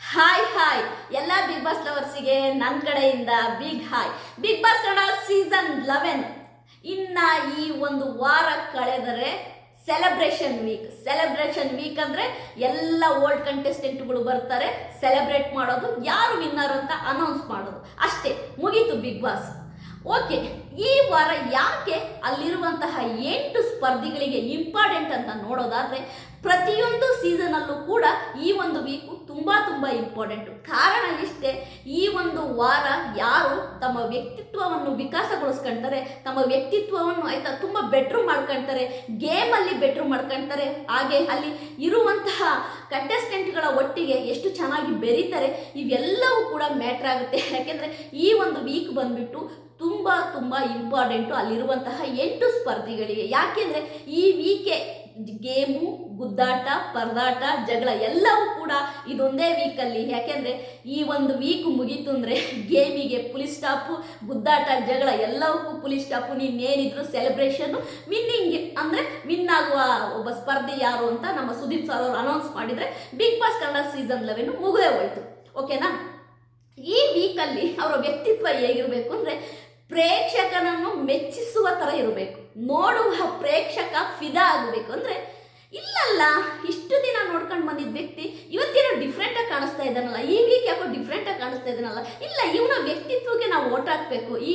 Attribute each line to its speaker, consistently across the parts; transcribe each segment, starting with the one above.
Speaker 1: Hi hi ಎಲ್ಲ big boss ಲವರ್ಸಿಗೆ ನನ್ನ ಕಡೆಯಿಂದ big hi big boss Kannada season eleven ಇನ್ನ ಈ ಒಂದು ವಾರ ಕಳೆದರೆ ಸೆಲೆಬ್ರೇಷನ್ ವೀಕ್ ಸೆಲೆಬ್ರೇಷನ್ ವೀಕ್ ಅಂದ್ರೆ ಎಲ್ಲ ಓಲ್ಡ್ ಕಂಟೆಸ್ಟೆಂಟ್ಗಳು ಬರ್ತಾರೆ ಸೆಲೆಬ್ರೇಟ್ ಮಾಡೋದು, ಯಾರು ವಿನ್ನರ್ ಅಂತ ಅನೌನ್ಸ್ ಮಾಡೋದು. ಅಷ್ಟೇ, ಮುಗೀತು ಬಿಗ್ ಬಾಸ್ ಓಕೆ ಈ ವಾರ ಯಾಕೆ ಅಲ್ಲಿರುವಂತಹ ಎಂಟು ಸ್ಪರ್ಧಿಗಳಿಗೆ ಇಂಪಾರ್ಟೆಂಟ್ ಅಂತ ನೋಡೋದಾದ್ರೆ ಪ್ರತಿಯೊಂದು ಸೀಸನಲ್ಲೂ ಕೂಡ ಈ ಒಂದು ವೀಕು ತುಂಬ ತುಂಬ ಇಂಪಾರ್ಟೆಂಟು ಕಾರಣ ಇಷ್ಟೇ, ಈ ಒಂದು ವಾರ ಯಾರು ತಮ್ಮ ವ್ಯಕ್ತಿತ್ವವನ್ನು ವಿಕಾಸಗೊಳಿಸ್ಕೊಳ್ತಾರೆ ತಮ್ಮ ವ್ಯಕ್ತಿತ್ವವನ್ನು ಆಯಿತಾ ತುಂಬ ಬೆಟ್ರು ಮಾಡ್ಕೊಳ್ತಾರೆ ಗೇಮಲ್ಲಿ ಬೆಟ್ರು ಮಾಡ್ಕೊಳ್ತಾರೆ ಹಾಗೆ ಅಲ್ಲಿ ಇರುವಂತಹ ಕಂಟೆಸ್ಟೆಂಟ್ಗಳ ಒಟ್ಟಿಗೆ ಎಷ್ಟು ಚೆನ್ನಾಗಿ ಬೆರೀತಾರೆ, ಇವೆಲ್ಲವೂ ಕೂಡ ಮ್ಯಾಟ್ರ್ ಆಗುತ್ತೆ. ಯಾಕೆಂದರೆ ಈ ಒಂದು ವೀಕ್ ಬಂದ್ಬಿಟ್ಟು ತುಂಬ ತುಂಬ ಇಂಪಾರ್ಟೆಂಟು ಅಲ್ಲಿರುವಂತಹ ಎಂಟು ಸ್ಪರ್ಧಿಗಳಿಗೆ. ಯಾಕೆಂದರೆ ಈ ವೀಕೆ ಗೇಮು, ಗುದ್ದಾಟ, ಪರದಾಟ, ಜಗಳ ಎಲ್ಲವೂ ಕೂಡ ಇದೊಂದೇ ವೀಕಲ್ಲಿ ಯಾಕೆಂದರೆ ಈ ಒಂದು ವೀಕ್ ಮುಗೀತು ಅಂದರೆ ಗೇಮಿಗೆ ಪುಲಿಸ್ ಸ್ಟಾಪು ಗುದ್ದಾಟ, ಜಗಳ ಎಲ್ಲವಕ್ಕೂ ಪುಲಿಸ್ ಸ್ಟಾಪು ನೀನೇನಿದ್ರು ಸೆಲೆಬ್ರೇಷನ್ನು ವಿನ್ನಿಂಗ್ ಅಂದರೆ ವಿನ್ ಆಗುವ ಒಬ್ಬ ಸ್ಪರ್ಧಿ ಯಾರು ಅಂತ ನಮ್ಮ ಸುದೀಪ್ ಸರ್ ಅವರು ಅನೌನ್ಸ್ ಮಾಡಿದರೆ big boss Kannada season eleven ಮುಗಿದೇ ಹೋಯಿತು. ಓಕೆನಾ ಈ ವೀಕಲ್ಲಿ ಅವರ ವ್ಯಕ್ತಿತ್ವ ಹೇಗಿರಬೇಕು ಅಂದರೆ ಪ್ರೇಕ್ಷಕನನ್ನು ಮೆಚ್ಚಿಸುವ ಥರ ಇರಬೇಕು. ನೋಡುವ ಪ್ರೇಕ್ಷಕ ಫಿದಾ ಆಗಬೇಕು. ಅಂದರೆ, ಇಲ್ಲಲ್ಲ, ಇಷ್ಟು ದಿನ ನೋಡ್ಕೊಂಡು ಬಂದಿದ್ದ ವ್ಯಕ್ತಿ ಇವತ್ತೇನೋ ಡಿಫ್ರೆಂಟಾಗಿ ಕಾಣಿಸ್ತಾ ಇದ್ದಾನಲ್ಲ ಈ ವೀಕ್ ಯಾಕೋ ಡಿಫ್ರೆಂಟಾಗಿ ಕಾಣಿಸ್ತಾ ಇದ್ದಾನಲ್ಲ, ಇಲ್ಲ, ಇವನ ವ್ಯಕ್ತಿತ್ವಕ್ಕೆ ನಾವು ಓಟ್ ಹಾಕಬೇಕು. ಈ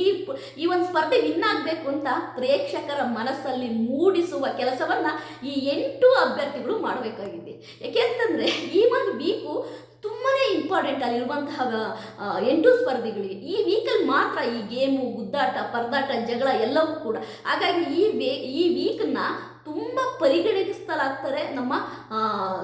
Speaker 1: ಈ ಒಂದು ಸ್ಪರ್ಧೆ ವಿನ್ ಆಗಬೇಕು ಅಂತ ಪ್ರೇಕ್ಷಕರ ಮನಸ್ಸಲ್ಲಿ ಮೂಡಿಸುವ ಕೆಲಸವನ್ನು ಈ ಎಂಟು ಅಭ್ಯರ್ಥಿಗಳು ಮಾಡಬೇಕಾಗಿದೆ. ಯಾಕೆಂತಂದರೆ ಈ ಒಂದು ವೀಕು ತುಂಬಾ ಇಂಪಾರ್ಟೆಂಟ್ ಅಲ್ಲಿರುವಂತಹ ಎಂಟು ಸ್ಪರ್ಧಿಗಳಿಗೆ ಈ ವೀಕಲ್ಲಿ ಮಾತ್ರ ಈ ಗೇಮು ಗುದ್ದಾಟ ಪರದಾಟ, ಜಗಳ ಎಲ್ಲವೂ ಕೂಡ. ಹಾಗಾಗಿ ಈ ವೇ ಈ ವೀಕನ್ನ ತುಂಬ ಪರಿಗಣಿಸಲಾಗ್ತಾರೆ ನಮ್ಮ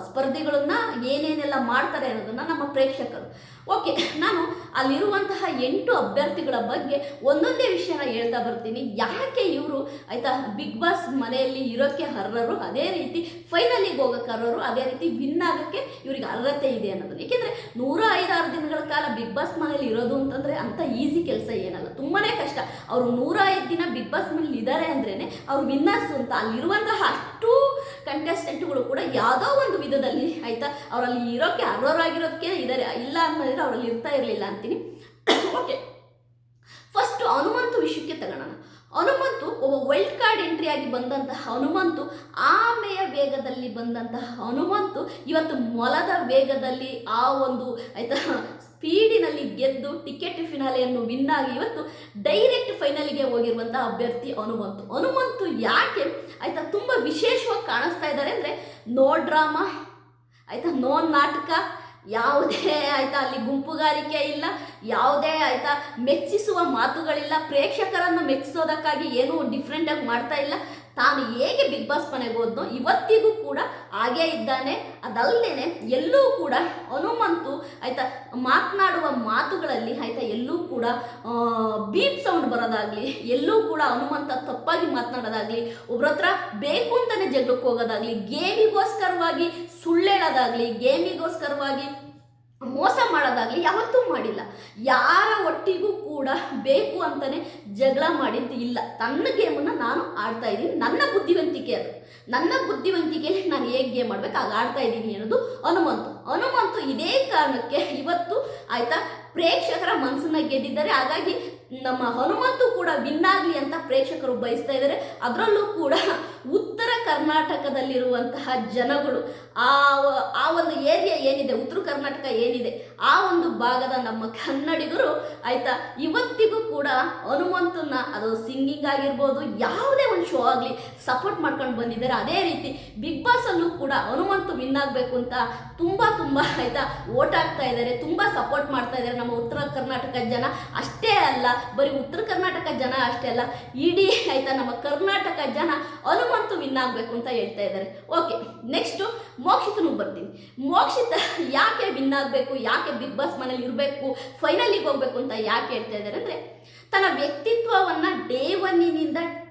Speaker 1: ಸ್ಪರ್ಧಿಗಳನ್ನ ಏನೇನೆಲ್ಲ ಮಾಡ್ತಾರೆ ಅನ್ನೋದನ್ನ ನಮ್ಮ ಪ್ರೇಕ್ಷಕರು. ಓಕೆ ನಾನು ಅಲ್ಲಿರುವಂತಹ ಎಂಟು ಅಭ್ಯರ್ಥಿಗಳ ಬಗ್ಗೆ ಒಂದೊಂದೇ ವಿಷಯನ ಹೇಳ್ತಾ ಬರ್ತೀನಿ. ಯಾಕೆ ಇವರು ಆಯ್ತಾ ಬಿಗ್ ಬಾಸ್ ಮನೆಯಲ್ಲಿ ಇರೋಕ್ಕೆ ಅರ್ಹರು? ಅದೇ ರೀತಿ ಫೈನಲಿಗೆ ಹೋಗೋಕೆ ಅರ್ಹರು? ಅದೇ ರೀತಿ ವಿನ್ ಆಗೋಕ್ಕೆ ಇವರಿಗೆ ಅರ್ಹತೆ ಇದೆ ಅನ್ನೋದು ಏಕೆಂದರೆ ನೂರ ಐದಾರು ದಿನಗಳ ಕಾಲ ಬಿಗ್ ಬಾಸ್ ಮನೆಯಲ್ಲಿ ಇರೋದು ಅಂತಂದರೆ ಅಂಥ ಈಸಿ ಕೆಲಸ ಏನಲ್ಲ. ತುಂಬಾ ಕಷ್ಟ. ಅವರು ನೂರ ಐದು ದಿನ ಬಿಗ್ ಬಾಸ್ ಮನೇಲಿ ಇದ್ದಾರೆ ಅಂದ್ರೇ ಅವ್ರು ವಿನ್ನರ್ಸ್ ಅಂತ. ಅಲ್ಲಿರುವಂತಹ ಅಷ್ಟು ಕಂಟೆಸ್ಟೆಂಟ್ಗಳು ಕೂಡ ಯಾವುದೋ ಒಂದು ವಿಧದಲ್ಲಿ, ಆಯ್ತಾ? ಅವರಲ್ಲಿ ಇರೋಕ್ಕೆ ಅರ್ಹರಾಗಿರೋದಕ್ಕೆ ಇದ್ದಾರೆ ಇಲ್ಲ ಅನ್ನೋದ್ರೆ ಅವರಲ್ಲಿ ಇರ್ತಾ ಇರಲಿಲ್ಲ ಅಂತೀನಿ. ಓಕೆ ಫಸ್ಟ್ ಹನುಮಂತು ವಿಷಯಕ್ಕೆ ತಗೋಣ. ಹನುಮಂತು ಒಬ್ಬ ವೈಲ್ಡ್ ಕಾರ್ಡ್ ಎಂಟ್ರಿ ಆಗಿ ಬಂದಂತಹ ಹನುಮಂತು, ಆಮೆಯ ವೇಗದಲ್ಲಿ ಬಂದಂತಹ ಹನುಮಂತು ಇವತ್ತು ಮೊಲದ ವೇಗದಲ್ಲಿ ಆ ಒಂದು, ಆಯ್ತಾ ಸ್ಪೀಡಿನಲ್ಲಿ ಗೆದ್ದು ಟಿಕೆಟ್ ಫಿನಾಲೆಯನ್ನು ವಿನ್ ಆಗಿ ಇವತ್ತು ಡೈರೆಕ್ಟ್ ಫೈನಲಿಗೆ ಹೋಗಿರುವಂತಹ ಅಭ್ಯರ್ಥಿ ಹನುಮಂತು. ಹನುಮಂತು ಯಾಕೆ? ಆಯ್ತಾ, ತುಂಬ ವಿಶೇಷವಾಗಿ ಕಾಣಿಸ್ತಾ ಇದ್ದಾರೆ ಅಂದರೆ ನೋ ಡ್ರಾಮಾ ಆಯಿತಾ ನೋ ನಾಟಕ, ಯಾವುದೇ, ಆಯಿತಾ, ಅಲ್ಲಿ ಗುಂಪುಗಾರಿಕೆ ಇಲ್ಲ, ಯಾವುದೇ, ಆಯಿತಾ, ಮೆಚ್ಚಿಸುವ ಮಾತುಗಳಿಲ್ಲ, ಪ್ರೇಕ್ಷಕರನ್ನು ಮೆಚ್ಚಿಸೋದಕ್ಕಾಗಿ ಏನೂ ಡಿಫ್ರೆಂಟಾಗಿ ಮಾಡ್ತಾ ಇಲ್ಲ. ತಾನು ಹೇಗೆ ಬಿಗ್ ಬಾಸ್ ಮನೆಗೆ ಹೋದ್ನೋ ಇವತ್ತಿಗೂ ಕೂಡ ಹಾಗೇ ಇದ್ದಾನೆ ಅದಲ್ಲದೆ ಎಲ್ಲೂ ಕೂಡ ಹನುಮಂತು ಆಯ್ತಾ ಮಾತನಾಡುವ ಮಾತುಗಳಲ್ಲಿ ಆಯ್ತಾ ಎಲ್ಲೂ ಕೂಡ ಬೀಪ್ ಸೌಂಡ್ ಬರೋದಾಗ್ಲಿ, ಎಲ್ಲೂ ಕೂಡ ಹನುಮಂತ ತಪ್ಪಾಗಿ ಮಾತನಾಡೋದಾಗ್ಲಿ, ಒಬ್ರ ಹತ್ರ ಬೇಕು ಅಂತಾನೆ ಜಗಳಕ್ಕೆ ಹೋಗೋದಾಗ್ಲಿ ಗೇಮಿಗೋಸ್ಕರವಾಗಿ ಸುಳ್ಳೇಳೋದಾಗ್ಲಿ ಗೇಮಿಗೋಸ್ಕರವಾಗಿ ಮೋಸ ಮಾಡೋದಾಗಲಿ ಯಾವತ್ತೂ ಮಾಡಿಲ್ಲ. ಯಾರ ಒಟ್ಟಿಗೂ ಕೂಡ ಬೇಕು ಅಂತಲೇ ಜಗಳ ಮಾಡಿದ್ದು ಇಲ್ಲ. ತನ್ನ ಗೇಮನ್ನು ನಾನು ಆಡ್ತಾ ಇದ್ದೀನಿ. ನನ್ನ ಬುದ್ಧಿವಂತಿಕೆ ಅದು. ನನ್ನ ಬುದ್ಧಿವಂತಿಕೆಯಲ್ಲಿ ನಾನು ಹೇಗೆ ಗೇಮ್ ಮಾಡ್ಬೇಕು ಆಗ ಆಡ್ತಾ ಇದ್ದೀನಿ ಅನ್ನೋದು ಹನುಮಂತು ಹನುಮಂತು ಇದೇ ಕಾರಣಕ್ಕೆ ಇವತ್ತು ಆಯ್ತಾ ಪ್ರೇಕ್ಷಕರ ಮನಸ್ಸನ್ನ ಗೆದ್ದಿದ್ದಾರೆ. ಹಾಗಾಗಿ ನಮ್ಮ ಹನುಮಂತು ಕೂಡ ವಿನ್ ಆಗಲಿ ಅಂತ ಪ್ರೇಕ್ಷಕರು ಬಯಸ್ತಾ ಇದ್ದಾರೆ. ಅದರಲ್ಲೂ ಕೂಡ ಉತ್ತರ ಕರ್ನಾಟಕದಲ್ಲಿರುವಂತಹ ಜನಗಳು ಆ ಆ ಒಂದು ಏರಿಯಾ ಏನಿದೆ, ಉತ್ತರ ಕರ್ನಾಟಕ ಏನಿದೆ, ಆ ಒಂದು ಭಾಗದ ನಮ್ಮ ಕನ್ನಡಿಗರು ಆಯ್ತಾ, ಇವತ್ತಿಗೂ ಕೂಡ ಹನುಮಂತನ ಅದು ಸಿಂಗಿಂಗ್ ಆಗಿರ್ಬೋದು, ಯಾವುದೇ ಒಂದು ಶೋ ಆಗಲಿ ಸಪೋರ್ಟ್ ಮಾಡ್ಕೊಂಡು ಬಂದಿದ್ದಾರೆ. ಅದೇ ರೀತಿ ಬಿಗ್ ಬಾಸಲ್ಲೂ ಕೂಡ ಹನುಮಂತು ವಿನ್ ಆಗಬೇಕು ಅಂತ ತುಂಬ ತುಂಬ ಆಯ್ತಾ, ಓಟ್ ಆಗ್ತಾ ಇದ್ದಾರೆ, ತುಂಬ ಸಪೋರ್ಟ್ ಮಾಡ್ತಾ ಇದ್ದಾರೆ ನಮ್ಮ ಉತ್ತರ ಕರ್ನಾಟಕ ಜನ ಅಷ್ಟೇ ಅಲ್ಲ, ಬರೀ ಉತ್ತರ ಕರ್ನಾಟಕ ಜನ ಅಷ್ಟೇ ಅಲ್ಲ, ಇಡೀ ಆಯ್ತಾ ನಮ್ಮ ಕರ್ನಾಟಕ ಜನ ಹನುಮಂತು ವಿನ್ ಆಗಬೇಕು ಅಂತ ಹೇಳ್ತಾ ಇದ್ದಾರೆ. ಓಕೆ ನೆಕ್ಸ್ಟು ಮೋಕ್ಷಿತನು ಬರ್ತೀನಿ. ಮೋಕ್ಷಿತ ಯಾಕೆ ವಿನ್ ಆಗಬೇಕು, ಯಾಕೆ ಬಿಗ್ ಬಾಸ್ ಮನೇಲಿ ಇರಬೇಕು ಫೈನಲಿಗೆ ಹೋಗ್ಬೇಕು ಅಂತ ಯಾಕೆ ಹೇಳ್ತಾ ಇದ್ದಾರೆ ಅಂದರೆ, ತನ್ನ ವ್ಯಕ್ತಿತ್ವವನ್ನು ಡೇ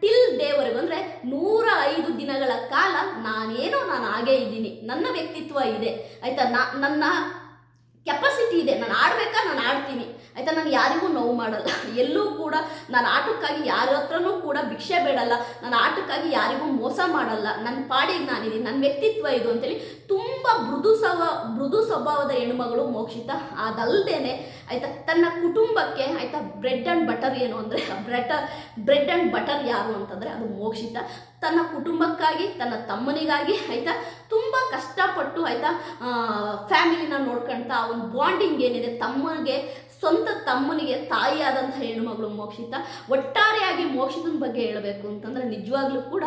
Speaker 1: ಟಿಲ್ ಡೇವರೆಗೂ ಅಂದರೆ ನೂರ ಐದು ದಿನಗಳ ಕಾಲ ನಾನೇನೋ ನಾನು ಹಾಗೇ ಇದ್ದೀನಿ, ನನ್ನ ವ್ಯಕ್ತಿತ್ವ ಇದೆ, ಆಯಿತಾ? ನಾ ನನ್ನ ಕೆಪಾಸಿಟಿ ಇದೆ. ನಾನು ಆಡ್ಬೇಕಾ? ನಾನು ಆಯಿತಾ? ನಾನು ಯಾರಿಗೂ ನೋವು ಮಾಡಲ್ಲ. ಎಲ್ಲೂ ಕೂಡ ನಾನು ಆಟಕ್ಕಾಗಿ ಯಾರ ಹತ್ರನೂ ಕೂಡ ಭಿಕ್ಷೆ ಬೇಡಲ್ಲ. ನಾನು ಆಟಕ್ಕಾಗಿ ಯಾರಿಗೂ ಮೋಸ ಮಾಡಲ್ಲ. ನನ್ನ ಪಾಡಿಗೆ ನಾನಿದ್ದೀನಿ. ನನ್ನ ವ್ಯಕ್ತಿತ್ವ ಇದು ಅಂತೇಳಿ ತುಂಬ ಮೃದು ಸವ, ಮೃದು ಸ್ವಭಾವದ ಹೆಣ್ಮಗಳು ಮೋಕ್ಷಿತ ಅದಲ್ಲದೇನೆ ಆಯ್ತಾ? ತನ್ನ ಕುಟುಂಬಕ್ಕೆ ಆಯ್ತಾ ಬ್ರೆಡ್ ಆ್ಯಂಡ್ ಬಟರ್ ಏನು ಅಂದರೆ ಬ್ರೆಟರ್ ಬ್ರೆಡ್ ಆ್ಯಂಡ್ ಬಟರ್ ಯಾರು ಅಂತಂದರೆ ಅದು ಮೋಕ್ಷಿತ. ತನ್ನ ಕುಟುಂಬಕ್ಕಾಗಿ, ತನ್ನ ತಮ್ಮನಿಗಾಗಿ ಆಯ್ತಾ? ತುಂಬ ಕಷ್ಟಪಟ್ಟು ಆಯ್ತಾ ಫ್ಯಾಮಿಲಿನ ನೋಡ್ಕೊಳ್ತಾ ಒಂದು ಬಾಂಡಿಂಗ್ ಏನಿದೆ, ತಮ್ಮನಿಗೆ ಸ್ವಂತ ತಮ್ಮನಿಗೆ ತಾಯಿಯಾದಂಥ ಹೆಣ್ಣುಮಗಳು ಮೋಕ್ಷಿತ. ಒಟ್ಟಾರೆಯಾಗಿ ಮೋಕ್ಷಿತನ ಬಗ್ಗೆ ಹೇಳಬೇಕು ಅಂತಂದರೆ ನಿಜವಾಗ್ಲೂ ಕೂಡ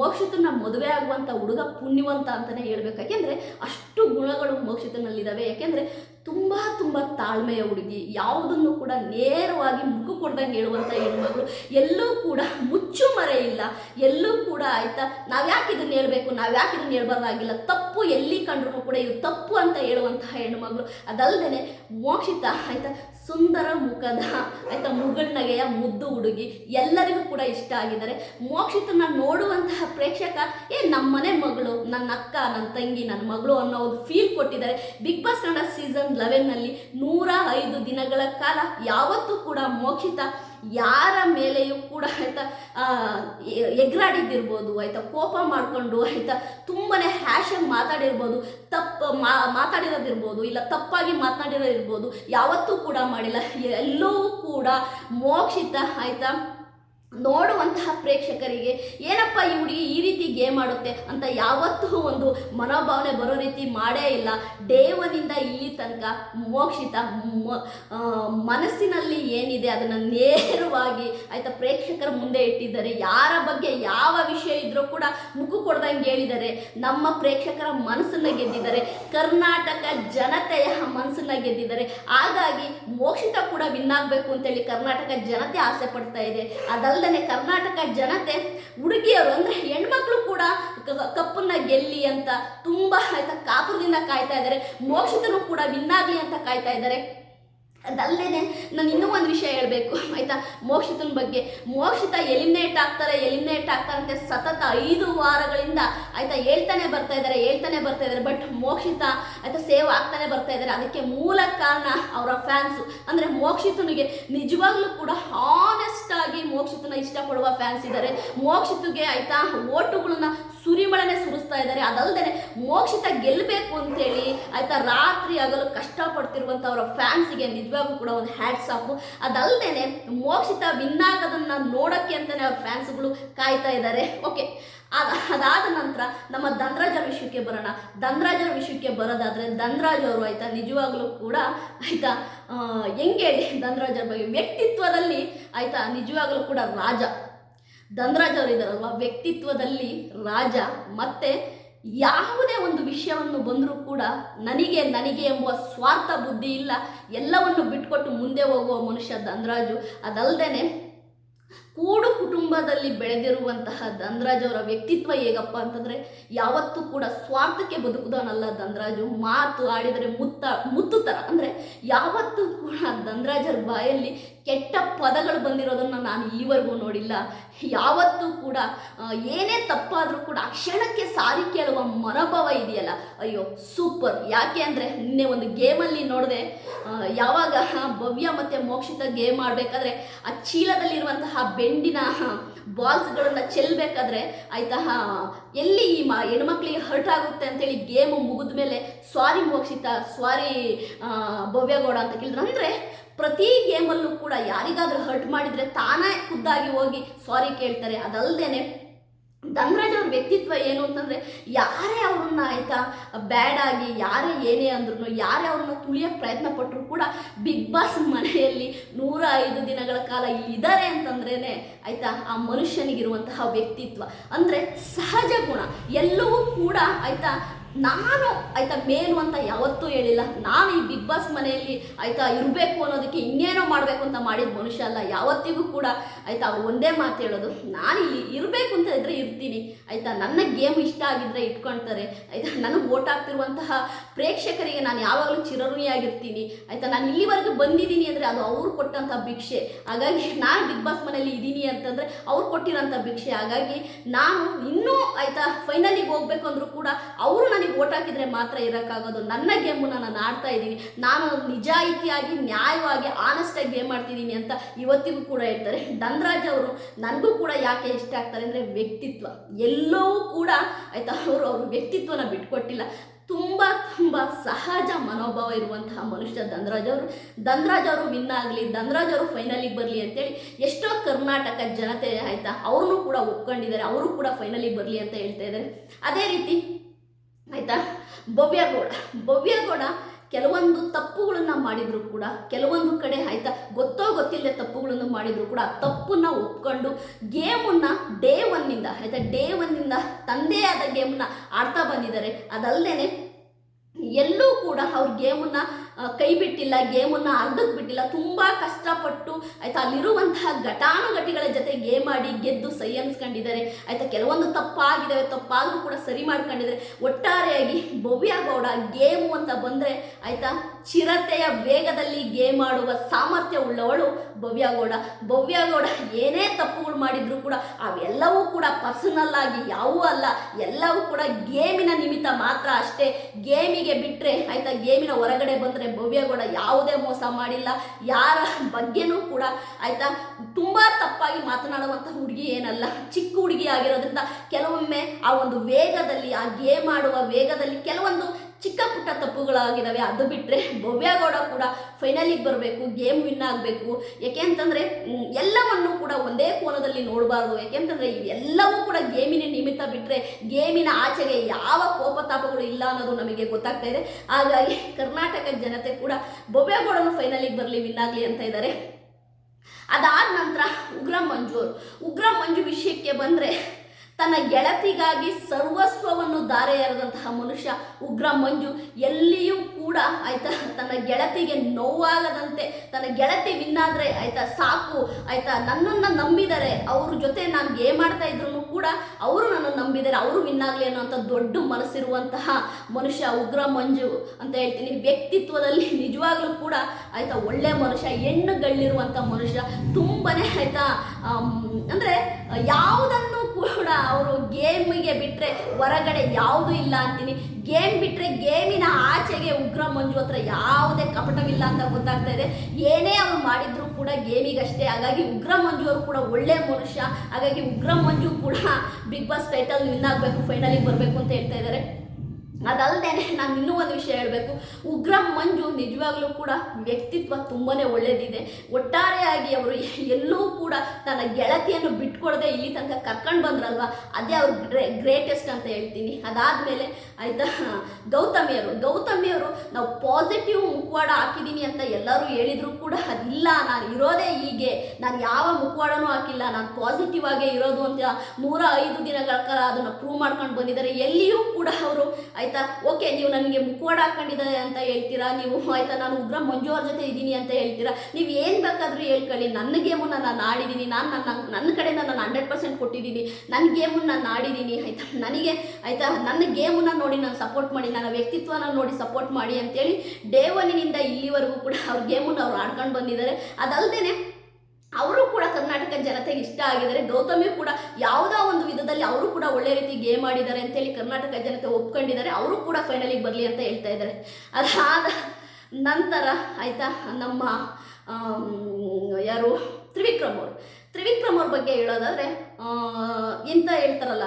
Speaker 1: ಮೋಕ್ಷಿತನ ಮದುವೆ ಆಗುವಂಥ ಹುಡುಗ ಪುಣ್ಯವಂತ ಅಂತಲೇ ಹೇಳ್ಬೇಕು. ಯಾಕೆಂದರೆ ಅಷ್ಟು ಗುಣಗಳು ಮೋಕ್ಷಿತನಲ್ಲಿದ್ದಾವೆ ಯಾಕೆಂದರೆ ತುಂಬ ತುಂಬ ತಾಳ್ಮೆಯ ಹುಡುಗಿ. ಯಾವುದನ್ನು ಕೂಡ ನೇರವಾಗಿ ಮುಖ ಕೊಡ್ದಂಗೆ ಹೇಳುವಂಥ ಹೆಣ್ಮಗಳು ಎಲ್ಲೂ ಕೂಡ ಮುಚ್ಚು ಮರೆ ಇಲ್ಲ. ಎಲ್ಲೂ ಕೂಡ ಆಯಿತಾ, ನಾವು ಯಾಕೆ ಇದನ್ನ ಹೇಳಬೇಕು? ನಾವು ಯಾಕೆ ಇದನ್ನ ಹೇಳ್ಬಾರ್ದಾಗಿಲ್ಲ ತಪ್ಪು ಎಲ್ಲಿ ಕಂಡ್ರು ಕೂಡ ಇದು ತಪ್ಪು ಅಂತ ಹೇಳುವಂತಹ ಹೆಣ್ಮಗಳು ಅದಲ್ಲದೆ ಮೋಕ್ಷಿತ, ಆಯ್ತಾ? ಸುಂದರ ಮುಖದ, ಆಯಿತಾ ಮುಗಣ್ಣಗೆಯ ಮುದ್ದು ಹುಡುಗಿ ಎಲ್ಲರಿಗೂ ಕೂಡ ಇಷ್ಟ ಆಗಿದ್ದಾರೆ. ಮೋಕ್ಷಿತನ ನೋಡುವಂತಹ ಪ್ರೇಕ್ಷಕ ಏ ನಮ್ಮನೆ ಮಗಳು, ನನ್ನ ಅಕ್ಕ, ನನ್ನ ತಂಗಿ, ನನ್ನ ಮಗಳು ಅನ್ನೋ ಒಂದು ಫೀಲ್ ಕೊಟ್ಟಿದ್ದಾರೆ. ಬಿಗ್ ಬಾಸ್ ಕನ್ನಡ ಸೀಸನ್ ಲೆವೆನ್ನಲ್ಲಿ ನೂರ ಐದು ದಿನಗಳ ಕಾಲ ಯಾವತ್ತೂ ಕೂಡ ಮೋಕ್ಷಿತ ಯಾರ ಮೇಲೆಯೂ ಕೂಡ ಆಯ್ತಾ ಎಗ್ರಾಡಿದ್ದಿರ್ಬೋದು, ಆಯ್ತಾ, ಕೋಪ ಮಾಡಿಕೊಂಡು, ಆಯ್ತಾ ತುಂಬಾ ಹ್ಯಾಶಾಗಿ ಮಾತಾಡಿರ್ಬೋದು, ತಪ್ಪು ಮಾತಾಡಿರೋದಿರ್ಬೋದು, ಇಲ್ಲ ತಪ್ಪಾಗಿ ಮಾತನಾಡಿರೋದಿರ್ಬೋದು ಯಾವತ್ತೂ ಕೂಡ ಮಾಡಿಲ್ಲ. ಎಲ್ಲವೂ ಕೂಡ ಮೋಕ್ಷಿತ, ಆಯ್ತಾ, ನೋಡುವಂತಹ ಪ್ರೇಕ್ಷಕರಿಗೆ ಏನಪ್ಪ ಈ ಗೇಮ್ ಮಾಡುತ್ತೆ ಅಂತ ಯಾವತ್ತೂ ಒಂದು ಮನೋಭಾವನೆ ಬರೋ ರೀತಿ ಮಾಡೇ ಇಲ್ಲ. ದೇವನಿಂದ ಇಲ್ಲಿ ತನಕ ಮೋಕ್ಷಿತ ಮನಸ್ಸಿನಲ್ಲಿ ಏನಿದೆ ಅದನ್ನು ನೇರವಾಗಿ ಆಯಿತಾ ಪ್ರೇಕ್ಷಕರ ಮುಂದೆ ಇಟ್ಟಿದ್ದಾರೆ. ಯಾರ ಬಗ್ಗೆ ಯಾವ ವಿಷಯ ಇದ್ರೂ ಕೂಡ ಮುಖ ಕೊಡ್ದಂಗೆ ಹೇಳಿದ್ದಾರೆ. ನಮ್ಮ ಪ್ರೇಕ್ಷಕರ ಮನಸ್ಸನ್ನು ಗೆದ್ದಿದ್ದಾರೆ. ಕರ್ನಾಟಕ ಜನತೆಯ ಮನಸ್ಸನ್ನು ಗೆದ್ದಿದ್ದಾರೆ. ಹಾಗಾಗಿ ಮೋಕ್ಷಿತ ಕೂಡ ವಿನ್ ಆಗಬೇಕು ಅಂತೇಳಿ ಕರ್ನಾಟಕ ಜನತೆ ಆಸೆ ಪಡ್ತಾ ಇದೆ. ಅದಲ್ಲದೆ ಕರ್ನಾಟಕ ಜನತೆ ಹುಡುಗಿಯರು ಅಂದರೆ ಹೆಣ್ಮಕ್ಳು ಕೂಡ ಕಪ್ಪನ್ನ ಗೆಲ್ಲಿ ಅಂತ ತುಂಬಾ ಆಯ್ತಾ, ಕಾತುರದಿಂದ ಕಾಯ್ತಾ ಇದ್ದಾರೆ. ಮೋಕ್ಷಿತನು ಕೂಡ ವಿನ್ನಾಗ್ಲಿ ಅಂತ ಕಾಯ್ತಾ ಇದ್ದಾರೆ. ಅದಲ್ಲದೆ ನಾನು ಇನ್ನೂ ಒಂದು ವಿಷಯ ಹೇಳಬೇಕು, ಆಯಿತಾ? ಮೋಕ್ಷಿತನ ಬಗ್ಗೆ. ಮೋಕ್ಷಿತ ಎಲಿಮಿನೇಟ್ ಆಗ್ತಾರೆ, ಎಲಿಮಿನೇಟ್ ಆಗ್ತಾರಂತೆ ಸತತ ಐದು ವಾರಗಳಿಂದ. ಆಯಿತಾ, ಹೇಳ್ತಾನೆ ಬರ್ತಾ ಇದ್ದಾರೆ, ಹೇಳ್ತಾನೆ ಬರ್ತಾ ಇದ್ದಾರೆ, ಬಟ್ ಮೋಕ್ಷಿತ, ಆಯಿತಾ, ಸೇವ್ ಆಗ್ತಾನೆ ಬರ್ತಾ ಇದ್ದಾರೆ. ಅದಕ್ಕೆ ಮೂಲ ಕಾರಣ ಅವರ ಫ್ಯಾನ್ಸು ಅಂದರೆ ಮೋಕ್ಷಿತನಿಗೆ ನಿಜವಾಗ್ಲೂ ಕೂಡ ಹಾನೆಸ್ಟ್ ಆಗಿ ಮೋಕ್ಷಿತನ ಇಷ್ಟಪಡುವ ಫ್ಯಾನ್ಸ್ ಇದ್ದಾರೆ. ಮೋಕ್ಷಿತಗೆ, ಆಯಿತಾ, ಓಟುಗಳನ್ನ ಸುರಿಮಳೆನೆ ಸುರಿಸ್ತಾ ಇದ್ದಾರೆ. ಅದಲ್ಲದೆ ಮೋಕ್ಷಿತ ಗೆಲ್ಲಬೇಕು ಅಂತೇಳಿ ಆಯ್ತಾ ರಾತ್ರಿ ಆಗಲು ಕಷ್ಟಪಡ್ತಿರುವಂಥ ಅವರ ಫ್ಯಾನ್ಸಿಗೆ ನಿಜವಾಗೂ ಕೂಡ ಒಂದು ಹ್ಯಾಟ್ಸ್ ಆಫು ಅದಲ್ಲದೆ ಮೋಕ್ಷಿತ ವಿನ್ ನೋಡಕ್ಕೆ ನೋಡೋಕ್ಕೆ ಅಂತಲೇ ಅವ್ರ ಫ್ಯಾನ್ಸ್ಗಳು ಕಾಯ್ತಾ ಇದ್ದಾರೆ. ಓಕೆ ಅದ, ಅದಾದ ನಂತರ ನಮ್ಮ ಧನ್ರಾಜರ ವಿಷಯಕ್ಕೆ ಬರೋಣ. ಧನ್ರಾಜರ ವಿಷಯಕ್ಕೆ ಬರೋದಾದರೆ ಧನ್ರಾಜ್ ಅವರು ಆಯ್ತಾ ನಿಜವಾಗ್ಲೂ ಕೂಡ ಆಯ್ತಾ ಹೆಂಗೆ ಹೇಳಿ ಧನ್ರಾಜರ ಬಗ್ಗೆ ವ್ಯಕ್ತಿತ್ವದಲ್ಲಿ ಆಯ್ತಾ ನಿಜವಾಗ್ಲೂ ಕೂಡ ರಾಜ. ಧನ್ರಾಜ್ ಅವರು ಇದ್ದಾರಲ್ವ? ವ್ಯಕ್ತಿತ್ವದಲ್ಲಿ ರಾಜ, ಮತ್ತೆ ಯಾವುದೇ ಒಂದು ವಿಷಯವನ್ನು ಬಂದರೂ ಕೂಡ ನನಗೆ ನನಗೆ ಎಂಬುವ ಸ್ವಾರ್ಥ ಬುದ್ಧಿ ಇಲ್ಲ. ಎಲ್ಲವನ್ನು ಬಿಟ್ಕೊಟ್ಟು ಮುಂದೆ ಹೋಗುವ ಮನುಷ್ಯ ಧನ್ರಾಜು. ಅದಲ್ಲದೆ ಕೂಡು ಕುಟುಂಬದಲ್ಲಿ ಬೆಳೆದಿರುವಂತಹ ಧನ್ರಾಜ್ ಅವರ ವ್ಯಕ್ತಿತ್ವ ಹೇಗಪ್ಪ ಅಂತಂದರೆ, ಯಾವತ್ತೂ ಕೂಡ ಸ್ವಾರ್ಥಕ್ಕೆ ಬದುಕುದನಲ್ಲ ಧನ್ರಾಜು. ಮಾತು ಆಡಿದರೆ ಮುತ್ತ, ಮುತ್ತು ಥರ ಅಂದರೆ ಯಾವತ್ತೂ ಕೂಡ ಧನ್ರಾಜರ ಬಾಯಲ್ಲಿ ಕೆಟ್ಟ ಪದಗಳು ಬಂದಿರೋದನ್ನು ನಾನು ಇಲ್ಲಿವರೆಗೂ ನೋಡಿಲ್ಲ. ಯಾವತ್ತೂ ಕೂಡ ಏನೇ ತಪ್ಪಾದರೂ ಕೂಡ ಕ್ಷಣಕ್ಕೆ ಸಾರಿ ಕೇಳುವ ಮನೋಭಾವ ಇದೆಯಲ್ಲ. ಅಯ್ಯೋ, ಸೂಪರ್. ಯಾಕೆ ಅಂದರೆ ನಿನ್ನೆ ಒಂದು ಗೇಮಲ್ಲಿ ನೋಡಿದೆ ಯಾವಾಗ ಭವ್ಯ ಮತ್ತು ಮೋಕ್ಷಿತ ಗೇಮ್ ಆಡಬೇಕಾದ್ರೆ ಆ ಚೀಲದಲ್ಲಿರುವಂತಹ ಬೆಂಡಿನ ಬಾಲ್ಸ್ಗಳನ್ನು ಚೆಲ್ಲಬೇಕಾದ್ರೆ ಆಯ್ತಾ ಎಲ್ಲಿ ಈ ಮ, ಹೆಣ್ಮಕ್ಳಿಗೆ ಹರ್ಟ್ ಆಗುತ್ತೆ ಅಂತೇಳಿ ಗೇಮ್ ಮುಗಿದ ಮೇಲೆ ಸ್ವಾರಿ ಮೋಕ್ಷಿತ ಸ್ವಾರಿ ಭವ್ಯಗೌಡ ಅಂತ ಕೇಳಿದ್ರು. ಅಂದರೆ ಪ್ರತಿ ಗೇಮಲ್ಲೂ ಕೂಡ ಯಾರಿಗಾದರೂ ಹರ್ಟ್ ಮಾಡಿದರೆ ತಾನೇ ಖುದ್ದಾಗಿ ಹೋಗಿ ಸಾರಿ ಕೇಳ್ತಾರೆ. ಅದಲ್ಲದೆ ಧನ್ರಾಜ್ ಅವ್ರ ವ್ಯಕ್ತಿತ್ವ ಏನು ಅಂತಂದರೆ ಯಾರೇ ಅವ್ರನ್ನ ಆಯ್ತಾ ಬ್ಯಾಡ್ ಆಗಿ, ಯಾರೇ ಏನೇ ಅಂದ್ರೂ ಯಾರೇ ಅವ್ರನ್ನ ತುಳಿಯೋಕ್ಕೆ ಪ್ರಯತ್ನ ಪಟ್ಟರು ಕೂಡ ಬಿಗ್ ಬಾಸ್ ಮನೆಯಲ್ಲಿ ನೂರ ಐದು ದಿನಗಳ ಕಾಲ ಇಲ್ಲಿದ್ದಾರೆ ಅಂತಂದ್ರೇ ಆಯ್ತಾ ಆ ಮನುಷ್ಯನಿಗಿರುವಂತಹ ವ್ಯಕ್ತಿತ್ವ. ಅಂದರೆ ಸಹಜ ಗುಣ. ಎಲ್ಲವೂ ಕೂಡ ಆಯ್ತಾ ನಾನು ಆಯ್ತಾ ಮೇನು ಅಂತ ಯಾವತ್ತೂ ಹೇಳಿಲ್ಲ. ನಾನು ಈ ಬಿಗ್ ಬಾಸ್ ಮನೆಯಲ್ಲಿ ಆಯ್ತಾ ಇರಬೇಕು ಅನ್ನೋದಕ್ಕೆ ಇನ್ನೇನೋ ಮಾಡಬೇಕು ಅಂತ ಮಾಡಿದ ಮನುಷ್ಯ ಅಲ್ಲ, ಯಾವತ್ತಿಗೂ ಕೂಡ. ಆಯ್ತಾ ಅವ್ರು ಒಂದೇ ಮಾತು ಹೇಳೋದು, ನಾನು ಇಲ್ಲಿ ಇರಬೇಕು ಅಂತ ಇದ್ರೆ ಇರ್ತೀನಿ. ಆಯ್ತಾ, ನನ್ನ ಗೇಮ್ ಇಷ್ಟ ಆಗಿದ್ರೆ ಇಟ್ಕೊಳ್ತಾರೆ ಆಯ್ತಾ, ನನಗೆ ಓಟ್ ಆಗ್ತಿರುವಂತಹ ಪ್ರೇಕ್ಷಕರಿಗೆ ನಾನು ಯಾವಾಗಲೂ ಚಿರಋಣಿಯಾಗಿರ್ತೀನಿ. ಆಯ್ತಾ, ನಾನು ಇಲ್ಲಿವರೆಗೂ ಬಂದಿದ್ದೀನಿ ಅಂದರೆ ಅದು ಅವ್ರು ಕೊಟ್ಟಂಥ ಭಿಕ್ಷೆ. ಹಾಗಾಗಿ ನಾನು ಬಿಗ್ ಬಾಸ್ ಮನೆಯಲ್ಲಿ ಇದ್ದೀನಿ ಅಂತಂದರೆ ಅವ್ರು ಕೊಟ್ಟಿರೋಂಥ ಭಿಕ್ಷೆ. ಹಾಗಾಗಿ ನಾನು ಇನ್ನೂ ಆಯ್ತಾ ಫೈನಲಿಗೆ ಹೋಗ್ಬೇಕು ಅಂದರೂ ಕೂಡ ಅವರು ನನಗೆ ಓಟ್ ಹಾಕಿದ್ರೆ ಮಾತ್ರ ಇರೋಕ್ಕಾಗೋದು. ನನ್ನ ಗೇಮನ್ನು ನಾನು ಆಡ್ತಾ ಇದ್ದೀನಿ. ನಾನು ನಿಜಾಯಿತಿಯಾಗಿ, ನ್ಯಾಯವಾಗಿ ಆನೆಸ್ಟಾಗಿ ಗೇಮ್ ಮಾಡ್ತಿದ್ದೀನಿ ಅಂತ ಇವತ್ತಿಗೂ ಕೂಡ ಹೇಳ್ತಾರೆ. ಧನರಾಜ್ ಅವರು ನನಗೂ ಕೂಡ ಯಾಕೆ ಇಷ್ಟ ಆಗ್ತಾರೆ ಅಂದರೆ ವ್ಯಕ್ತಿತ್ವ. ಎಲ್ಲವೂ ಕೂಡ ಆಯ್ತಾ, ಅವರು ಅವ್ರ ವ್ಯಕ್ತಿತ್ವನ ಬಿಟ್ಕೊಟ್ಟಿಲ್ಲ. ತುಂಬ ತುಂಬ ಸಹಜ ಮನೋಭಾವ ಇರುವಂತಹ ಮನುಷ್ಯ ಧನರಾಜ್ ಅವರು. ಧನರಾಜ್ ಅವರು ವಿನ್ ಆಗಲಿ, ಧನರಾಜ್ ಅವರು ಫೈನಲಿಗೆ ಬರಲಿ ಅಂತೇಳಿ ಎಷ್ಟೋ ಕರ್ನಾಟಕ ಜನತೆ ಆಯಿತಾ, ಅವ್ರನ್ನೂ ಕೂಡ ಒಪ್ಕೊಂಡಿದ್ದಾರೆ. ಅವರು ಕೂಡ ಫೈನಲಿಗೆ ಬರಲಿ ಅಂತ ಹೇಳ್ತಾ ಇದ್ದಾರೆ. ಅದೇ ರೀತಿ ಆಯಿತಾ? ಭವ್ಯಗೌಡ ಭವ್ಯಗೌಡ ಕೆಲವೊಂದು ತಪ್ಪುಗಳನ್ನು ಮಾಡಿದ್ರು ಕೂಡ, ಕೆಲವೊಂದು ಕಡೆ ಆಯ್ತಾ, ಗೊತ್ತೋ ಗೊತ್ತಿಲ್ಲ ತಪ್ಪುಗಳನ್ನು ಮಾಡಿದ್ರು ಕೂಡ ಆ ತಪ್ಪನ್ನ ಒಪ್ಕೊಂಡು ಗೇಮನ್ನು ಡೇ ಒನ್ನಿಂದ ಆಯ್ತಾ ಡೇ ಒನ್ನಿಂದ ಆದ ಗೇಮನ್ನ ಆಡ್ತಾ ಬಂದಿದ್ದಾರೆ. ಅದಲ್ಲದೆ ಎಲ್ಲೂ ಕೂಡ ಅವ್ರ ಗೇಮನ್ನ ಕೈ ಬಿಟ್ಟಿಲ್ಲ ಗೇಮನ್ನ ಅರ್ಧಕ್ಕೆ ಬಿಟ್ಟಿಲ್ಲ, ತುಂಬ ಕಷ್ಟಪಟ್ಟು ಆಯಿತಾ, ಅಲ್ಲಿರುವಂತಹ ಘಟಾನುಘಟಿಗಳ ಜೊತೆ ಗೇಮ್ ಆಡಿ ಗೆದ್ದು ಸೈ ಅನ್ಸ್ಕೊಂಡಿದ್ದಾರೆ. ಆಯಿತಾ, ಕೆಲವೊಂದು ತಪ್ಪಾಗಿದ್ದಾವೆ ತಪ್ಪಾದರೂ ಕೂಡ ಸರಿ ಮಾಡ್ಕೊಂಡಿದ್ದಾರೆ. ಒಟ್ಟಾರೆಯಾಗಿ ಭವ್ಯ ಗೌಡ ಗೇಮು ಅಂತ ಬಂದರೆ ಆಯ್ತಾ ಚಿರತೆಯ ವೇಗದಲ್ಲಿ ಗೇಮ್ ಆಡುವ ಸಾಮರ್ಥ್ಯ ಉಳ್ಳವಳು ಭವ್ಯಗೌಡ. ಭವ್ಯಗೌಡ ಭವ್ಯ ಗೌಡ ಏನೇ ತಪ್ಪುಗಳು ಮಾಡಿದ್ರು ಕೂಡ ಅವೆಲ್ಲವೂ ಕೂಡ ಪರ್ಸನಲ್ ಆಗಿ ಯಾವೂ ಅಲ್ಲ, ಎಲ್ಲವೂ ಕೂಡ ಗೇಮಿನ ನಿಮಿತ್ತ ಮಾತ್ರ ಅಷ್ಟೇ. ಗೇಮಿಗೆ ಬಿಟ್ಟರೆ ಆಯ್ತಾ, ಗೇಮಿನ ಹೊರಗಡೆ ಬಂದರೆ ಭವ್ಯಗೌಡ ಯಾವುದೇ ಮೋಸ ಮಾಡಿಲ್ಲ, ಯಾರ ಬಗ್ಗೆನೂ ಕೂಡ ಆಯ್ತಾ. ತುಂಬ ತಪ್ಪಾಗಿ ಮಾತನಾಡುವಂಥ ಹುಡುಗಿ ಏನಲ್ಲ, ಚಿಕ್ಕ ಹುಡುಗಿ ಆಗಿರೋದ್ರಿಂದ ಕೆಲವೊಮ್ಮೆ ಆ ಒಂದು ವೇಗದಲ್ಲಿ, ಆ ಗೇಮ್ ಆಡುವ ವೇಗದಲ್ಲಿ ಕೆಲವೊಂದು ಚಿಕ್ಕ ಪುಟ್ಟ ತಪ್ಪುಗಳಾಗಿದ್ದಾವೆ ಅದು ಬಿಟ್ಟರೆ ಭವ್ಯಗೌಡ ಕೂಡ ಫೈನಲಿಗೆ ಬರಬೇಕು ಗೇಮ್ ವಿನ್ ಆಗಬೇಕು. ಯಾಕೆ ಅಂತಂದರೆ ಎಲ್ಲವನ್ನು ಕೂಡ ಒಂದೇ ಕೋನದಲ್ಲಿ ನೋಡಬಾರ್ದು. ಯಾಕೆಂತಂದರೆ ಇವೆಲ್ಲವೂ ಕೂಡ ಗೇಮಿನ ನಿಮಿತ್ತ ಬಿಟ್ಟರೆ ಗೇಮಿನ ಆಚೆಗೆ ಯಾವ ಕೋಪತಾಪಗಳು ಇಲ್ಲ ಅನ್ನೋದು ನಮಗೆ ಗೊತ್ತಾಗ್ತಾ ಇದೆ. ಹಾಗಾಗಿ ಕರ್ನಾಟಕ ಜನತೆ ಕೂಡ ಭವ್ಯಗೌಡನು ಫೈನಲಿಗೆ ಬರಲಿ ವಿನ್ ಆಗಲಿ ಅಂತ ಇದ್ದಾರೆ ಅದಾದ ನಂತರ ಉಗ್ರ ಮಂಜು ಅವರು. ಉಗ್ರ ಮಂಜು ವಿಷಯಕ್ಕೆ ಬಂದರೆ ತನ್ನ ಗೆಳತಿಗಾಗಿ ಸರ್ವಸ್ವವನ್ನು ಧಾರೆ ಎರೆದಂತಹ ಮನುಷ್ಯ ಉಗ್ರ ಮಂಜು ಎಲ್ಲಿಯೂ ಕೂಡ ಆಯ್ತಾ ತನ್ನ ಗೆಳತಿಗೆ ನೋವಾಗದಂತೆ ತನ್ನ ಗೆಳತಿ ವಿನ್ನಾದ್ರೆ ಆಯ್ತಾ ಸಾಕು, ಆಯ್ತಾ ನನ್ನನ್ನು ನಂಬಿದರೆ ಅವ್ರ ಜೊತೆ ನಾನು ಗೇಮ್ ಮಾಡ್ತಾ ಇದ್ರು ಕೂಡ ಅವರು ನನ್ನನ್ನು ನಂಬಿದರೆ ಅವರು ವಿನ್ನಾಗಲಿ ಅನ್ನೋಂಥ ದೊಡ್ಡ ಮನಸ್ಸಿರುವಂತಹ ಮನುಷ್ಯ ಉಗ್ರ ಮಂಜು ಅಂತ ಹೇಳ್ತೀನಿ. ವ್ಯಕ್ತಿತ್ವದಲ್ಲಿ ನಿಜವಾಗ್ಲೂ ಕೂಡ ಆಯ್ತಾ ಒಳ್ಳೆ ಮನುಷ್ಯ ಹೆಣ್ಣುಗಳಿರುವಂಥ ಮನುಷ್ಯ ತುಂಬಾ ಆಯ್ತಾ ಅಂದ್ರೆ ಯಾವುದನ್ನು ಕೂಡ ಅವರು ಗೇಮಿಗೆ ಬಿಟ್ಟರೆ ಹೊರಗಡೆ ಯಾವುದೂ ಇಲ್ಲ ಅಂತೀನಿ. ಗೇಮ್ ಬಿಟ್ಟರೆ ಗೇಮಿನ ಆಚೆಗೆ ಉಗ್ರ ಮಂಜು ಹತ್ರ ಯಾವುದೇ ಕಪಟವಿಲ್ಲ ಅಂತ ಗೊತ್ತಾಗ್ತಾ ಇದೆ. ಏನೇ ಅವ್ರು ಮಾಡಿದ್ರು ಕೂಡ ಗೇಮಿಗಷ್ಟೇ. ಹಾಗಾಗಿ ಉಗ್ರ ಮಂಜು ಅವರು ಕೂಡ ಒಳ್ಳೆ ಮನುಷ್ಯ. ಹಾಗಾಗಿ ಉಗ್ರ ಮಂಜು ಕೂಡ ಬಿಗ್ ಬಾಸ್ ಟೈಟಲ್ ವಿನ್ ಆಗಬೇಕು ಫೈನಲಿಗೆ ಬರಬೇಕು ಅಂತ ಹೇಳ್ತಾ ಇದ್ದಾರೆ. ಅದಲ್ಲದೆ ನಾನು ಇನ್ನೂ ಒಂದು ವಿಷಯ ಹೇಳಬೇಕು. ಉಗ್ರ ಮಂಜು ನಿಜವಾಗ್ಲೂ ಕೂಡ ವ್ಯಕ್ತಿತ್ವ ತುಂಬಾ ಒಳ್ಳೆಯದಿದೆ ಒಟ್ಟಾರೆಯಾಗಿ ಅವರು ಎಲ್ಲೂ ಕೂಡ ತನ್ನ ಗೆಳತಿಯನ್ನು ಬಿಟ್ಕೊಡದೆ ಇಲ್ಲಿ ತನಕ ಕರ್ಕೊಂಡು ಬಂದ್ರಲ್ವ? ಅದೇ ಅವ್ರ ಗ್ರೇ ಗ್ರೇಟೆಸ್ಟ್ ಅಂತ ಹೇಳ್ತೀನಿ. ಅದಾದಮೇಲೆ ಆಯಿತಾ? ಗೌತಮಿಯವರು ಗೌತಮಿಯವರು ನಾವು ಪಾಸಿಟಿವ್ ಮುಖವಾಡ ಹಾಕಿದ್ದೀನಿ ಅಂತ ಎಲ್ಲರೂ ಹೇಳಿದ್ರು ಕೂಡ ಅದಿಲ್ಲ ನಾನು ಇರೋದೇ ಹೀಗೆ. ನಾನು ಯಾವ ಮುಖವಾಡನೂ ಹಾಕಿಲ್ಲ, ನಾನು ಪಾಸಿಟಿವ್ ಆಗೇ ಇರೋದು ಅಂತ ನೂರ ಐದು ದಿನಗಳ ಕಾಲ ಅದನ್ನು ಪ್ರೂವ್ ಮಾಡ್ಕೊಂಡು ಬಂದಿದ್ದಾರೆ. ಎಲ್ಲಿಯೂ ಕೂಡ ಅವರು, ಆಯ್ತಾ? ಓಕೆ, ನೀವು ನನಗೆ ಮುಖವಾಡ ಹಾಕೊಂಡಿದ್ದಾರೆ ಅಂತ ಹೇಳ್ತೀರಾ? ನೀವು, ಆಯ್ತಾ, ನಾನು ಉಗ್ರ ಮಂಜು ಅವ್ರ ಜೊತೆ ಇದ್ದೀನಿ ಅಂತ ಹೇಳ್ತೀರಾ? ನೀವು ಏನು ಬೇಕಾದರೂ ಹೇಳ್ಕೊಳ್ಳಿ. ನನ್ನ ಗೇಮನ್ನು ನಾನು ಆಡಿದ್ದೀನಿ ನಾನು ನನ್ನ ನನ್ನ ಕಡೆಯಿಂದ ನಾನು ಹಂಡ್ರೆಡ್ ಪರ್ಸೆಂಟ್ ಕೊಟ್ಟಿದ್ದೀನಿ ನನ್ನ ಗೇಮನ್ನು ನಾನು ಆಡಿದ್ದೀನಿ ಆಯ್ತಾ? ನನಗೆ, ಆಯ್ತಾ? ನನ್ನ ಗೇಮನ್ನು ನೋಡಿ ನಾನು ಸಪೋರ್ಟ್ ಮಾಡಿ, ನನ್ನ ವ್ಯಕ್ತಿತ್ವನ ನೋಡಿ ಸಪೋರ್ಟ್ ಮಾಡಿ ಅಂತೇಳಿ ಡೇ ಒನ್ನಿನಿಂದ ಇಲ್ಲಿವರೆಗೂ ಕೂಡ ಅವ್ರ ಗೇಮನ್ನು ಅವ್ರು ಆಡ್ಕೊಂಡು ಬಂದಿದ್ದಾರೆ. ಅದಲ್ಲದೆ ಅವರು ಕೂಡ ಕರ್ನಾಟಕ ಜನತೆಗೆ ಇಷ್ಟ ಆಗಿದ್ದಾರೆ. ಗೌತಮಿ ಕೂಡ ಯಾವುದೋ ಒಂದು ವಿಧದಲ್ಲಿ ಅವರು ಕೂಡ ಒಳ್ಳೆ ರೀತಿ ಗೇಮ್ ಆಡಿದ್ದಾರೆ ಅಂತೇಳಿ ಕರ್ನಾಟಕ ಜನತೆ ಒಪ್ಕೊಂಡಿದ್ದಾರೆ. ಅವರು ಕೂಡ ಫೈನಲಿಗೆ ಬರಲಿ ಅಂತ ಹೇಳ್ತಾ ಇದ್ದಾರೆ. ಅದಾದ ನಂತರ ಆಯಿತಾ, ನಮ್ಮ ಯಾರು? ತ್ರಿವಿಕ್ರಮ್ ಅವರು. ತ್ರಿವಿಕ್ರಮ್ ಅವ್ರ ಬಗ್ಗೆ ಹೇಳೋದಾದ್ರೆ ಎಂತ ಹೇಳ್ತಾರಲ್ಲ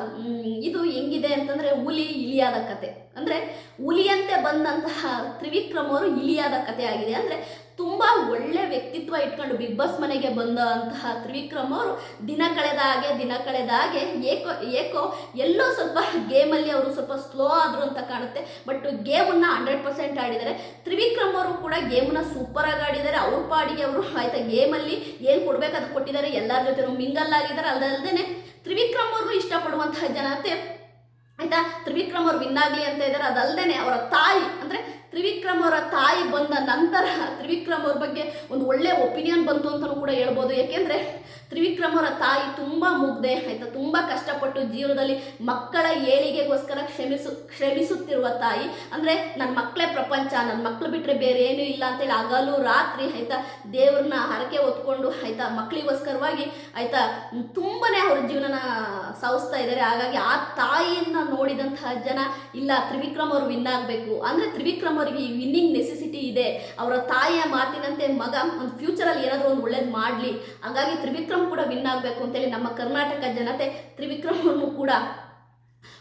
Speaker 1: ಇದು ಹೆಂಗಿದೆ ಅಂತಂದರೆ ಹುಲಿ ಇಲಿಯಾದ ಕತೆ. ಅಂದರೆ ಹುಲಿಯಂತೆ ಬಂದಂತಹ ತ್ರಿವಿಕ್ರಮ್ ಅವರು ಇಲಿಯಾದ ಕತೆ ಆಗಿದೆ. ಅಂದರೆ ತುಂಬ ಒಳ್ಳೆ ವ್ಯಕ್ತಿತ್ವ ಇಟ್ಕೊಂಡು ಬಿಗ್ ಬಾಸ್ ಮನೆಗೆ ಬಂದಂತಹ ತ್ರಿವಿಕ್ರಮ್ ಅವರು ದಿನ ಕಳೆದ ಹಾಗೆ, ದಿನ ಕಳೆದ ಹಾಗೆ ಏಕೋ ಏಕೋ ಎಲ್ಲೋ ಸ್ವಲ್ಪ ಗೇಮಲ್ಲಿ ಅವರು ಸ್ವಲ್ಪ ಸ್ಲೋ ಆದರು ಅಂತ ಕಾಣುತ್ತೆ. ಬಟ್ ಗೇಮನ್ನು ಹಂಡ್ರೆಡ್ ಪರ್ಸೆಂಟ್ ಆಡಿದ್ದಾರೆ. ತ್ರಿವಿಕ್ರಮ್ ಅವರು ಕೂಡ ಗೇಮನ್ನ ಸೂಪರಾಗಿ ಆಡಿದ್ದಾರೆ. ಅವ್ರ ಪಾಡಿಗೆ ಅವರು ಆಯ್ತಾ ಗೇಮಲ್ಲಿ ಏನು ಕೊಡ್ಬೇಕು ಅದು ಕೊಟ್ಟಿದ್ದಾರೆ. ಎಲ್ಲರ ಜೊತೆ ಮಿಂಗಲ್ ಆಗಿದ್ದಾರೆ. ಅಲ್ಲದೆ ತ್ರಿವಿಕ್ರಮ್ ಅವ್ರಿಗೂ ಇಷ್ಟಪಡುವಂತಹ ಜನತೆ ಆಯ್ತಾ, ತ್ರಿವಿಕ್ರಮ್ ಅವ್ರು ವಿನ್ ಆಗಲಿ ಅಂತ ಇದ್ದಾರೆ. ಅದಲ್ಲದೆ ಅವರ ತಾಯಿ ಅಂದರೆ ತ್ರಿವಿಕ್ರಮ್ ತಾಯಿ ಬಂದ ನಂತರ ತ್ರಿವಿಕ್ರಮ್ ಬಗ್ಗೆ ಒಂದು ಒಳ್ಳೆ ಒಪಿನಿಯನ್ ಬಂತು ಅಂತಲೂ ಕೂಡ ಹೇಳ್ಬೋದು. ಯಾಕೆಂದರೆ ತ್ರಿವಿಕ್ರಮ್ ಅವರ ತಾಯಿ ತುಂಬ ಮುಗ್ದೆ ಆಯಿತಾ, ತುಂಬ ಕಷ್ಟಪಟ್ಟು ಜೀವನದಲ್ಲಿ ಮಕ್ಕಳ ಏಳಿಗೆಗೋಸ್ಕರ ಕ್ಷಮಿಸು, ಕ್ಷಮಿಸುತ್ತಿರುವ ತಾಯಿ. ಅಂದರೆ ನನ್ನ ಮಕ್ಕಳೇ ಪ್ರಪಂಚ ನನ್ನ ಮಕ್ಕಳು ಬಿಟ್ಟರೆ ಬೇರೆ ಏನೂ ಇಲ್ಲ ಅಂತೇಳಿ ಹಗಲು ರಾತ್ರಿ ಆಯಿತಾ, ದೇವ್ರನ್ನ ಹರಕೆ ಹೊತ್ಕೊಂಡು ಆಯಿತಾ ಮಕ್ಕಳಿಗೋಸ್ಕರವಾಗಿ ಆಯಿತಾ ತುಂಬಾ ಅವ್ರ ಜೀವನನ ಸಾವಿಸ್ತಾ ಇದ್ದಾರೆ. ಹಾಗಾಗಿ ಆ ತಾಯಿಯನ್ನು ನೋಡಿದಂತಹ ಜನ, ಇಲ್ಲ ತ್ರಿವಿಕ್ರಮ್ ಅವರು ವಿನ್ ಆಗಬೇಕು. ಅಂದರೆ ತ್ರಿವಿಕ್ರಮ್ ಅವರಿಗೆ ಈ ವಿನ್ನಿಂಗ್ ನೆಸೆಸಿಟಿ ಇದೆ. ಅವರ ತಾಯಿಯ ಮಾತಿನಂತೆ ಮಗ, ಒಂದು ಫ್ಯೂಚರಲ್ಲಿ ಏನಾದರೂ ಒಂದು ಒಳ್ಳೇದು ಮಾಡಲಿ. ಹಾಗಾಗಿ ತ್ರಿವಿಕ್ರಮ್ ಕೂಡ ವಿನ್ ಆಗಬೇಕು ಅಂತೇಳಿ ನಮ್ಮ ಕರ್ನಾಟಕ ಜನತೆ ತ್ರಿವಿಕ್ರಮ್ ಕೂಡ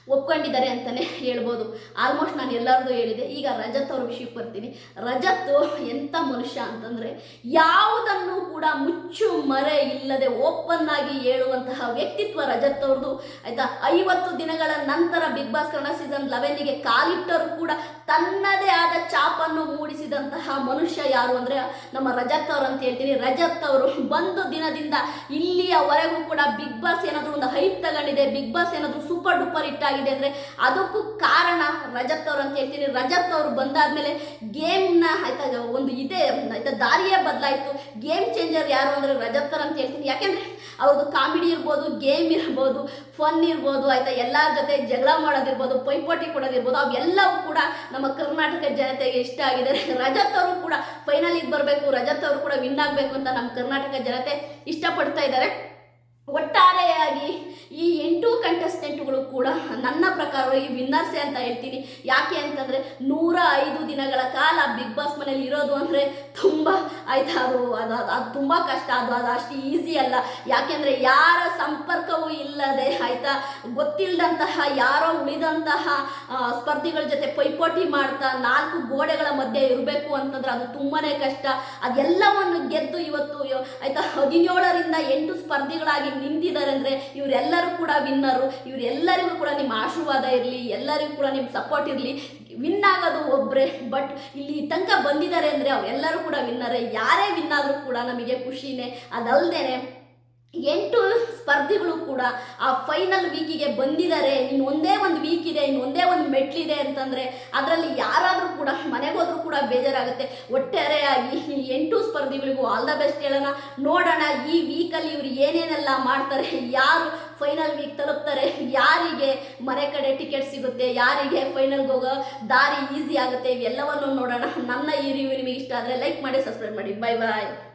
Speaker 1: ಒಪ್ಕೊಂಡಿದ್ದಾರೆ ಅಂತಲೇ ಹೇಳ್ಬೋದು. ಆಲ್ಮೋಸ್ಟ್ ನಾನು ಎಲ್ಲರದು ಹೇಳಿದೆ. ಈಗ ರಜತ್ ಅವ್ರ ವಿಷಯಕ್ಕೆ ಬರ್ತೀನಿ. ರಜತ್ ಎಂಥ ಮನುಷ್ಯ ಅಂತಂದರೆ ಯಾವುದನ್ನು ಕೂಡ ಮುಚ್ಚು ಮರೆ ಇಲ್ಲದೆ ಓಪನ್ ಆಗಿ ಹೇಳುವಂತಹ ವ್ಯಕ್ತಿತ್ವ ರಜತ್ ಅವ್ರದ್ದು ಆಯ್ತಾ? ಐವತ್ತು ದಿನಗಳ ನಂತರ ಬಿಗ್ ಬಾಸ್ ಕನ್ನಡ ಸೀಸನ್ ಲೆವೆನ್ಗೆ ಕಾಲಿಟ್ಟರು ಕೂಡ ತನ್ನದೇ ಆದ ಚಾಪನ್ನು ಮೂಡಿಸಿದಂತಹ ಮನುಷ್ಯ ಯಾರು ಅಂದರೆ ನಮ್ಮ ರಜತ್ ಅವ್ರು ಅಂತ ಹೇಳ್ತೀನಿ. ರಜತ್ ಅವರು ಬಂದು ದಿನದಿಂದ ಇಲ್ಲಿಯವರೆಗೂ ಕೂಡ ಬಿಗ್ ಬಾಸ್ ಏನಾದರೂ ಒಂದು ಹೈಪ್ ತಗೊಂಡಿದೆ. ಬಿಗ್ ಬಾಸ್ ಏನಾದರೂ ಸೂಪರ್ ಡೂಪರ್ ಹಿಟ್ ಆಗಿದೆ ಅಂದರೆ ಅದಕ್ಕೂ ಕಾರಣ ರಜತ್ ಅವ್ರು ಅಂತ ಹೇಳ್ತೀನಿ. ರಜತ್ ಅವರು ಬಂದಾದ್ಮೇಲೆ ಗೇಮ್ನ ಆಯ್ತಾ, ಒಂದು ಇದೆ, ಆಯ್ತಾ, ದಾರಿಯೇ ಬದಲಾಯಿತು. ಗೇಮ್ ಚೇಂಜರ್ ಯಾರು ಅಂದರೆ ರಜತ್ ಅವ್ರು ಅಂತ ಹೇಳ್ತೀನಿ. ಯಾಕೆಂದರೆ ಅವ್ರದ್ದು ಕಾಮಿಡಿ ಇರ್ಬೋದು ಗೇಮ್ ಇರ್ಬೋದು ಫನ್ ಇರ್ಬೋದು, ಆಯಿತಾ, ಎಲ್ಲರ ಜೊತೆ ಜಗಳ ಮಾಡೋದಿರ್ಬೋದು, ಪೈಪೋಟಿ ಕೊಡೋದಿರ್ಬೋದು, ಅವೆಲ್ಲವೂ ಕೂಡ ನಮ್ಮ ಕರ್ನಾಟಕ ಜನತೆಗೆ ಇಷ್ಟ ಆಗಿದೆ. ರಜತ್ ಅವರು ಕೂಡ ಫೈನಲಿಗೆ ಬರಬೇಕು, ರಜತ್ ಅವರು ಕೂಡ ವಿನ್ ಆಗಬೇಕು ಅಂತ ನಮ್ಮ ಕರ್ನಾಟಕ ಜನತೆ ಇಷ್ಟಪಡ್ತಾ ಇದ್ದಾರೆ. ಒಟ್ಟಾರೆಯಾಗಿ ಈ ಎಂಟು ಕಂಟೆಸ್ಟೆಂಟ್ಗಳು ಕೂಡ ನನ್ನ ಪ್ರಕಾರ ಈ ವಿನ್ನರ್ಸೇ ಅಂತ ಹೇಳ್ತೀನಿ. ಯಾಕೆ ಅಂತಂದರೆ ನೂರ ಐದು ದಿನಗಳ ಕಾಲ ಬಿಗ್ ಬಾಸ್ ಮನೇಲಿ ಇರೋದು ಅಂದರೆ ತುಂಬ ಆಯ್ತಾ. ಅದು ಅದು ಅದು ತುಂಬ ಕಷ್ಟ. ಅದು ಅದು ಅಷ್ಟು ಈಸಿ ಅಲ್ಲ. ಯಾಕೆಂದರೆ ಯಾರ ಸಂಪರ್ಕವೂ ಇಲ್ಲದೆ, ಆಯಿತಾ? ಗೊತ್ತಿಲ್ಲದಂತಹ ಯಾರೋ ಉಳಿದಂತಹ ಸ್ಪರ್ಧಿಗಳ ಜೊತೆ ಪೈಪೋಟಿ ಮಾಡ್ತಾ ನಾಲ್ಕು ಗೋಡೆಗಳ ಮಧ್ಯೆ ಇರಬೇಕು ಅಂತಂದ್ರೆ ಅದು ತುಂಬಾ ಕಷ್ಟ. ಅದೆಲ್ಲವನ್ನು ಗೆದ್ದು ಇವತ್ತು, ಆಯ್ತಾ? ಹದಿನೇಳರಿಂದ ಎಂಟು ಸ್ಪರ್ಧಿಗಳಾಗಿ ನಿಂತಿದ್ದಾರೆ ಅಂದರೆ ಇವರೆಲ್ಲರೂ ಕೂಡ ವಿನ್ನರು ಇವರೆಲ್ಲರಿಗೂ ಕೂಡ ನಿಮ್ಮ ಆಶೀರ್ವಾದ ಇರಲಿ, ಎಲ್ಲರಿಗೂ ಕೂಡ ನಿಮ್ಮ ಸಪೋರ್ಟ್ ಇರಲಿ. ವಿನ್ ಆಗೋದು ಒಬ್ಬರೇ ಬಟ್ ಇಲ್ಲಿ ತನಕ ಬಂದಿದ್ದಾರೆ ಅಂದರೆ ಅವರೆಲ್ಲರೂ ಕೂಡ ವಿನ್ನರೇ ಯಾರೇ ವಿನ್ ಆದರೂ ಕೂಡ ನಮಗೆ ಖುಷಿನೇ. ಅದಲ್ಲದೆ ಎಂಟು ಸ್ಪರ್ಧಿಗಳು ಕೂಡ ಆ ಫೈನಲ್ ವೀಕಿಗೆ ಬಂದಿದ್ದಾರೆ. ಇನ್ನು ಒಂದೇ ಒಂದು ವೀಕ್ ಇದೆ, ಇನ್ನು ಒಂದೇ ಒಂದು ಮೆಟ್ಲಿದೆ ಅಂತಂದರೆ ಅದರಲ್ಲಿ ಯಾರಾದರೂ ಕೂಡ ಮನೆಗೆ ಹೋದರೂ ಕೂಡ ಬೇಜಾರಾಗುತ್ತೆ. ಒಟ್ಟಾರೆಯಾಗಿ ಈ ಎಂಟು ಸ್ಪರ್ಧಿಗಳಿಗೂ ಆಲ್ ದ ಬೆಸ್ಟ್ ಹೇಳೋಣ. ನೋಡೋಣ ಈ ವೀಕಲ್ಲಿ ಇವರು ಏನೇನೆಲ್ಲ ಮಾಡ್ತಾರೆ, ಯಾರು ಫೈನಲ್ ವೀಕ್ ತಲುಪ್ತಾರೆ, ಯಾರಿಗೆ ಮನೆ ಕಡೆ ಟಿಕೆಟ್ ಸಿಗುತ್ತೆ, ಯಾರಿಗೆ ಫೈನಲ್ಗೆ ಹೋಗೋ ದಾರಿ ಈಸಿ ಆಗುತ್ತೆ, ಇವೆಲ್ಲವನ್ನು ನೋಡೋಣ. ನನ್ನ ಈ ರಿವ್ಯೂ ನಿಮಗೆ ಇಷ್ಟ ಆದರೆ ಲೈಕ್ ಮಾಡಿ ಸಬ್ಸ್ಕ್ರೈಬ್ ಮಾಡಿ. ಬಾಯ್ ಬಾಯ್